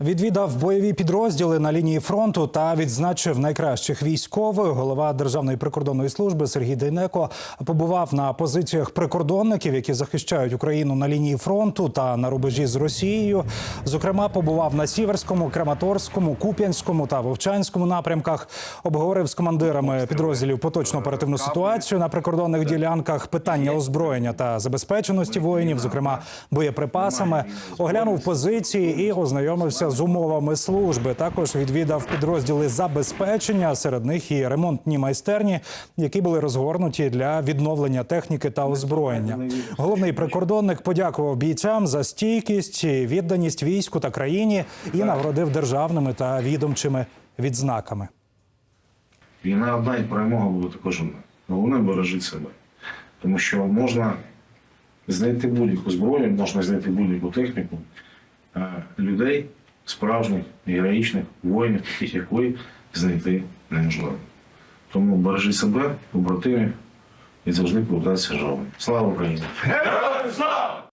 Відвідав бойові підрозділи на лінії фронту та відзначив найкращих військових. Голова Державної прикордонної служби Сергій Дейнеко побував на позиціях прикордонників, які захищають Україну на лінії фронту та на рубежі з Росією. Зокрема, побував на Сіверському, Краматорському, Куп'янському та Вовчанському напрямках. Обговорив з командирами підрозділів поточну оперативну ситуацію на прикордонних ділянках, питання озброєння та забезпеченості воїнів, зокрема боєприпасами. Оглянув позиції і ознайомився з умовами служби. Також відвідав підрозділи забезпечення. Серед них і ремонтні майстерні, які були розгорнуті для відновлення техніки та озброєння. Головний прикордонник подякував бійцям за стійкість, відданість війську та країні і нагородив державними та відомчими відзнаками. Війна одна і перемога буде також одна. Головне бережіть себе. Тому що можна знайти будь-яку зброю, можна знайти будь-яку техніку людей, справжніх, героїчних воїнів, таких як ви, знайти неможливо. Тому бережи себе, побратимів і завжди повертатися живим. Слава Україні! Героям слава!